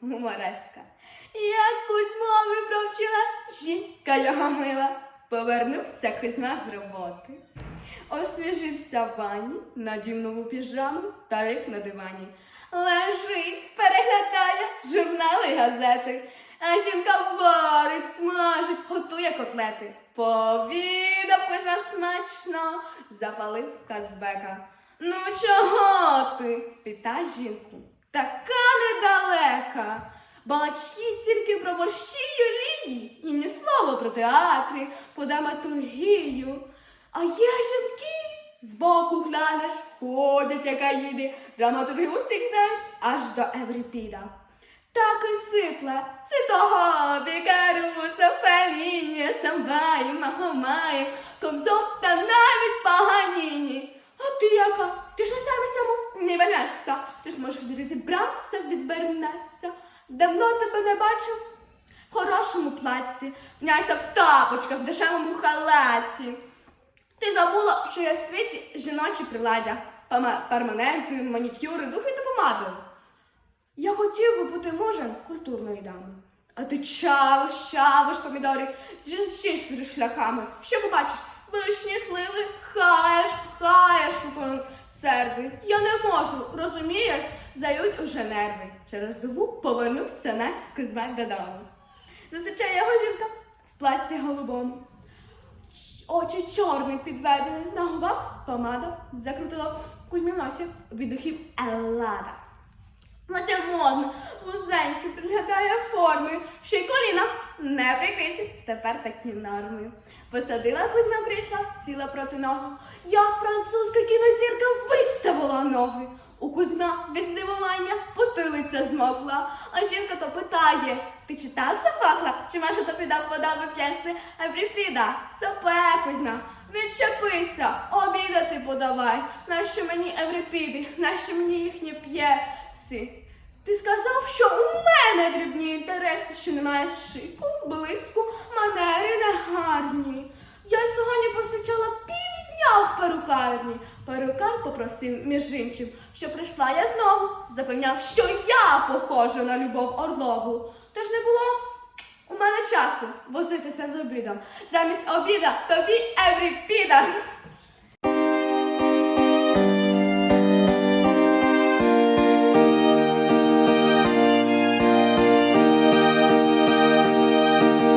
гумореска. Як Кузьма випровчила, жінка його мила. Повернувся Кузьма з роботи. Освіжився в ванні, надів нову піжаму та ліг на дивані. Лежить, переглядає журнали й газети. А жінка варить, смажить, готує котлети. Повідав Кузьма смачно, запалив казбека. Ну чого ти? питає жінку. Така недалека. Балачки тільки про борщі й і ні слова про театри, по драматургію. А є жінки, збоку глянеш, ходять, яка їде, драматурги усіх знають, аж до Еврипіда. Так і сипле, це того Бікаруса, Феліні, Самбаї, Магомаї, Кобзон та навіть Паганіні. А ти яка? Ти ж на самі саму не Ванеса. Ти ж можеш від Бернеса. Давно тебе не бачив? В хорошому платці, князя в тапочках, в дешевому халаті. Ти забула, що я в світі жіночі приладдя, перманенти, манікюри, духи та помади. Я хотів би бути мужем культурної дами. А ти чавиш, чавиш помідори жіночими шляхами. Що побачиш? Вишні, сливи, хаєш, пхаєш консерви. Я не можу, розумієш, здають уже нерви. Через добу повернувся нас скизвать додому. Зустрічає його жінка в платці голубому. Очі чорні підведені, на губах помада закрутила в кузьмі носі від духів Еллада. Плаття модне, вузеньке, підглядає форми, ще й коліна не прикриті, тепер такі норми. Посадила Кузьма в крісло, сіла проти ногу. Як французька кінозірка виставила ноги. У Кузьма від здивування потилиця змокла, а жінка то питає: Ти читав Софокла? Чи може то підав подав п'єси Евріпіда? Сопе, Кузьма, відчепися, обідати подавай. Нащо мені Еврипіди, нащо мені їхні п'єси? Ти сказав, що у мене дрібні інтереси, що немає шику, блиску, манери негарні. Я сьогодні посичала півдня в перукарні. Перукар попросив, між іншим, що прийшла я знову, запевняв, що я похожа на Любов Орлову. Тож не було часу возитися з обідом. Замість обіда тобі Евріпіда.